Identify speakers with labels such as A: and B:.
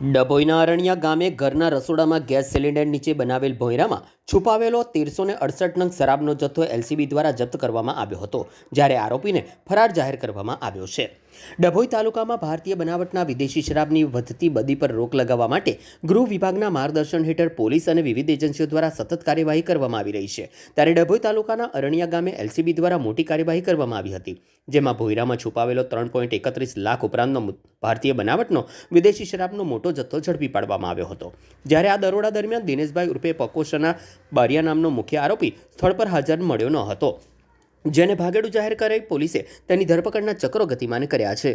A: ડભોઈના અરણિયા ગામે ઘરના રસોડામાં ગેસ સિલિન્ડર નીચે બનાવેલ ભોંયરામાં છુપાવેલો તેરસો ને અડસઠ નંગ શરાબનો જથ્થો એલસીબી દ્વારા જપ્ત કરવામાં આવ્યો હતો, જ્યારે આરોપીને ફરાર જાહેર કરવામાં આવ્યો છે. ડભોઈ તાલુકામાં ભારતીય બનાવટના વિદેશી શરાબની વધતી બદી પર રોક લગાવવા માટે ગૃહ વિભાગના માર્ગદર્શન હેઠળ પોલીસ અને વિવિધ એજન્સીઓ દ્વારા સતત કાર્યવાહી કરવામાં આવી રહી છે. ત્યારે ડભોઈ તાલુકાના અરણિયા ગામે એલસીબી દ્વારા મોટી કાર્યવાહી કરવામાં આવી હતી, જેમાં ભોયરામાં છુપાવેલો ત્રણ પોઈન્ટ એકત્રીસ લાખ ઉપરાંતનો ભારતીય બનાવટનો વિદેશી શરાબનો મોટો જથ્થો ઝડપી પાડવામાં આવ્યો હતો. જ્યારે આ દરોડા દરમિયાન દિનેશભાઈ ઉર્ફે પકોશના બારિયા નામનો મુખ્ય આરોપી સ્થળ પર હાજર મળ્યો ન હતો. જેને ભાગેડું જાહેર કરી પોલીસે તેની ધરપકડના ચક્રો ગતિમાન કર્યા છે.